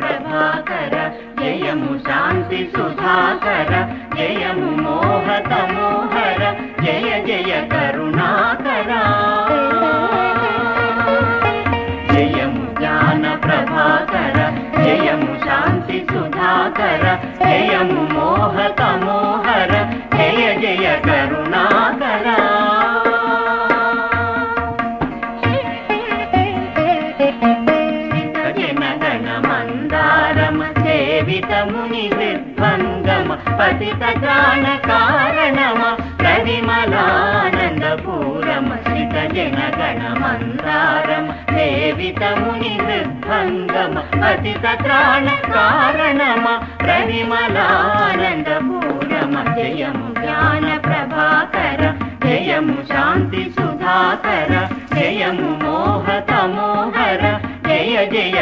प्रभाकर जयमु शांति सुधाकर जयमु मोह జ్ఞాన ప్రభాకర జయము శాంతి సుధాకర జయము మోహత మోహర జయ జయ కరుణాకర. జనగణ మందారమ సేవితముని విధ్వంగమ పతిత జ్ఞాన కారణమ ప్రవిమలానందపూరమ శ్రిత జనగణ మందారమ జీవితముని విధ్వంగమ పతిత త్రాణ కారణమ ప్రవిమలానందపూరమ జయము జ్ఞాన ప్రభాకర జయము శాంతి సుధాకర జయము మోహత మోహర జయ జయ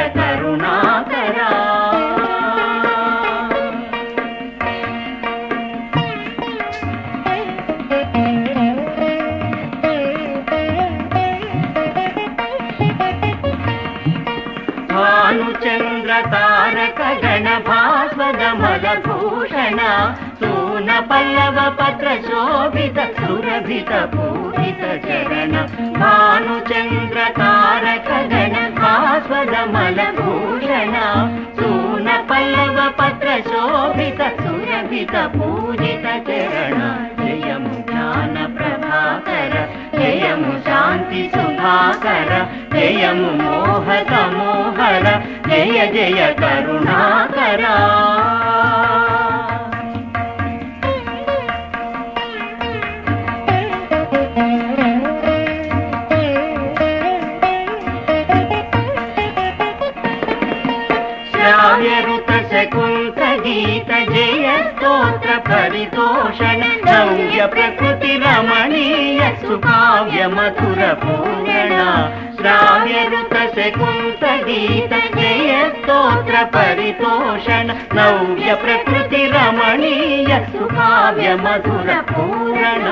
तारक जनभास्वदमद सून पल्लवपत्र शोभित सुरभित पूजित चरण भानुचन्द्रारक गण भास्वदमद सून पल्लवपत्र शोभित सुरभित पूजित चरण जयं ज्ञानप्रभाकर जयं शान्ति सुभाकर जयमु జయ జయ కరుణాకర. శకుంత గీత జయ స్తోత్ర పరితోషణ నవ్య ప్రకృతి రమణీయ సుకావ్య మధుర పూరణ శ్రావ్యరుత శకుంత గీత జయ స్తోత్ర పరితోషణ నవ్య ప్రకృతి రమణీయ సుకావ్య మధుర పూరణ.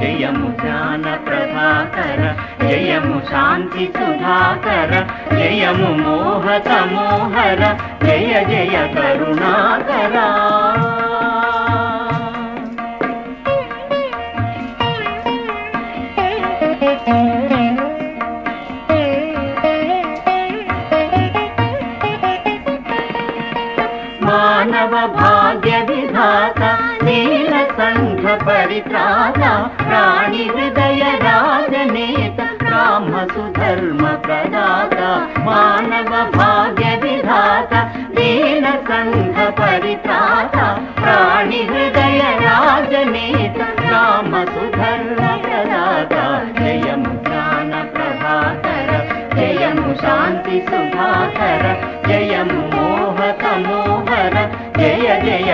జయము జ్ఞాన ప్రభాకర జయము శాంతి సుధాకర జయము మోహ సమోహర జయ జయ కరుణాకరా. मानवभाग्य विधाता देन सन्ध परिता प्राणि हृदय राजमेत कामसुधर्म प्रदाता मानवभाग्य विधाता मेन सन्ध परिता प्राणीहृदय राजमेत कामसुधर्म प्रदाता जयं दान प्रदाकर जयं शान्ति सुधाकर जयं